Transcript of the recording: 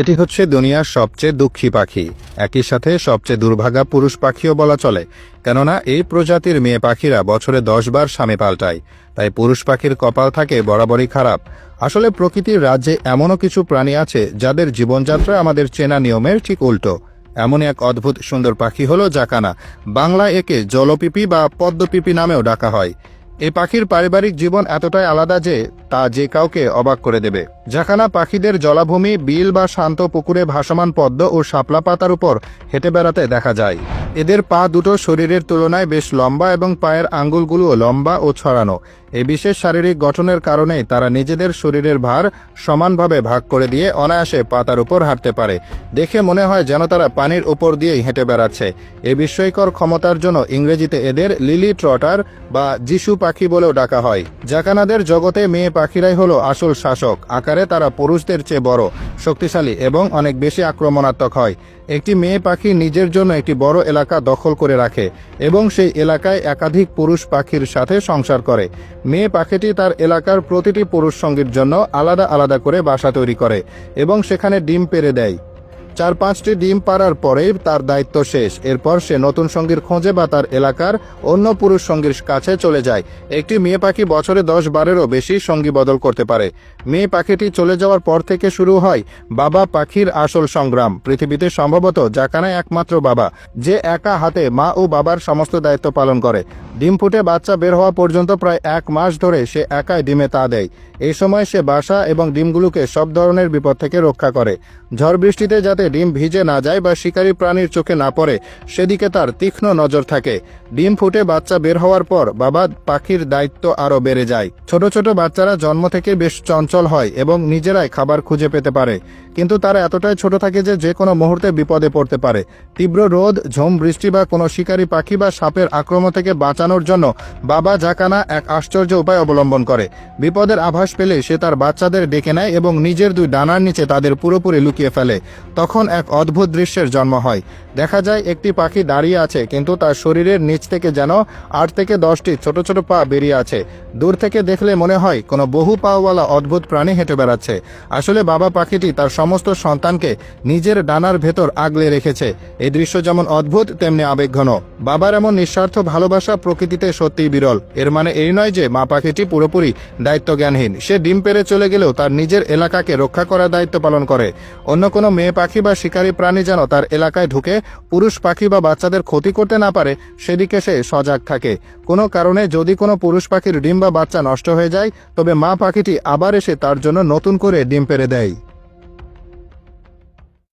এটি হচ্ছে দুনিয়ার সবচেয়ে দুঃখী পাখি। একই সাথে সবচেয়ে দুর্ভাগা পুরুষ পাখিও বলা চলে, কেননা এই প্রজাতির মেয়ে পাখিরা বছরে দশ বার স্বামী পাল্টায়। তাই পুরুষ পাখির কপাল থাকে বরাবরই খারাপ। আসলে প্রকৃতির রাজ্যে এমনও কিছু প্রাণী আছে যাদের জীবনযাত্রা আমাদের চেনা নিয়মের ঠিক উল্টো। এমন এক অদ্ভুত সুন্দর পাখি হলো জাকানা। বাংলা একে জলপিপি বা পদ্মপিপি নামেও ডাকা হয়। এই পাখির পারিবারিক জীবন এতটাই আলাদা যে তা যে কাউকে অবাক করে দেবে। যেখানা পাখিদের জলাভূমি, বিল বা শান্ত পুকুরে ভাসমান পদ্ম ও শাপলা পাতার উপর হেঁটে বেড়াতে দেখা যায়। এদের পা দুটো শরীরের তুলনায় বেশ লম্বা এবং পায়ের আঙ্গুলগুলোও লম্বা ও ছড়ানো। এই বিশেষ শারীরিক গঠনের কারণেই তারা নিজেদের শরীরের ভার সমানভাবে ভাগ করে দিয়ে অনায়াসে পাতার উপর হাঁটতে পারে। দেখে মনে হয় যেন তারা পানির উপর দিয়েই হেঁটে বেড়াচ্ছে। এ বিস্ময়কর ক্ষমতার জন্য ইংরেজিতে এদের লিলি ট্রটার বা যিশু পাখি বলেও ডাকা হয়। জাকানাদের জগতে মেয়ে পাখিরাই হলো আসল শাসক। আকারে তারা পুরুষদের চেয়ে বড়। শক্তিশালী এবং অনেক বেশি আক্রমণাত্মক হয়। একটি মেয়ে পাখি নিজের জন্য একটি বড় এলাকা দখল করে রাখে এবং সেই এলাকায় একাধিক পুরুষ পাখির সাথে সংসার করে। মেয়ে পাখিটি তার এলাকার প্রতিটি পুরুষ সঙ্গীর জন্য আলাদা আলাদা করে বাসা তৈরি করে এবং সেখানে ডিম পেরে দেয়। চার পাঁচটি ডিম পাড়ার পরেই তার দায়িত্ব শেষ। এরপর সে নতুন সঙ্গীর খোঁজে বা তার এলাকার অন্য পুরুষ সঙ্গীর কাছে চলে যায়। একটি মেয়ে পাখি বছরে দশ বারেরও বেশি সঙ্গী বদল করতে পারে। মেয়ে পাখিটি চলে যাওয়ার পর থেকে শুরু হয় বাবা পাখির আসল সংগ্রাম। পৃথিবীতে সম্ভবত জাকানাই একমাত্র বাবা, যে একা হাতে মা ও বাবার সমস্ত দায়িত্ব পালন করে। ডিম ফুটে বাচ্চা বের হওয়া পর্যন্ত প্রায় এক মাস ধরে সে একাই ডিমে তা দেয়। এই সময় সে বাসা এবং ডিমগুলোকে সব ধরনের বিপদ থেকে রক্ষা করে। ঝড় বৃষ্টিতে যাতে ডিম ভিজে না যায় বা শিকারী প্রাণীর চোখে না পড়ে, সেদিকে তার তীক্ষ্ণ নজর থাকে। ডিম ফুটে বাচ্চা বের হওয়ার পর বাবা পাখির দায়িত্ব আরও বেড়ে যায়। ছোট ছোট বাচ্চারা জন্ম থেকে বেশ চঞ্চল হয় এবং নিজেরাই খাবার খুঁজে পেতে পারে। কিন্তু তারা এতটাই ছোট থাকে যে যে কোনো মুহূর্তে বিপদে পড়তে পারে। তীব্র রোদ, ঝোম, বৃষ্টি বা কোনো শিকারী পাখি বা সাপের আক্রমণ থেকে বাঁচানোর জন্য বাবা জাকানা এক আশ্চর্য উপায় অবলম্বন করে। বিপদের আভাস পেলে সে তার বাচ্চাদের ডেকে নেয় এবং নিজের দুই ডানার নিচে তাদের পুরোপুরি লুকিয়ে ফেলে। তখন এক অদ্ভুত দৃশ্যের জন্ম হয়। দেখা যায়, একটি পাখি দাঁড়িয়ে আছে, কিন্তু তার শরীরের নিচ থেকে যেন আট থেকে দশটি ছোট ছোট পা বেরিয়ে আছে। দূর থেকে দেখলে মনে হয় কোনো বহু পাওয়ালা অদ্ভুত প্রাণী হেঁটে বেড়াচ্ছে। আসলে বাবা পাখিটি তার সমস্ত সন্তানকে নিজের ডানার ভেতর আগলে রেখেছে। এই দৃশ্য যেমন অদ্ভুত, তেমনি আবেগঘন। বাবার এমন নিঃস্বার্থ ভালোবাসা প্রকৃতিতে সত্যিই বিরল। এর মানে এই নয় যে মা পাখিটি পুরোপুরি দায়িত্বজ্ঞানহীন। সে ডিম পেরে চলে গেলেও তার নিজের এলাকাকে রক্ষা করার দায়িত্ব পালন করে। অন্য কোনো মেয়ে পাখি বা শিকারী প্রাণী যেন তার এলাকায় ঢুকে পুরুষ পাখি বা বাচ্চাদের ক্ষতি করতে না পারে, সেদিকে সে সজাগ থাকে। কোনো কারণে যদি কোনো পুরুষ পাখির ডিম বা বাচ্চা নষ্ট হয়ে যায়, তবে মা পাখিটি আবার এসে তার জন্য নতুন করে ডিম পেরে দেয়।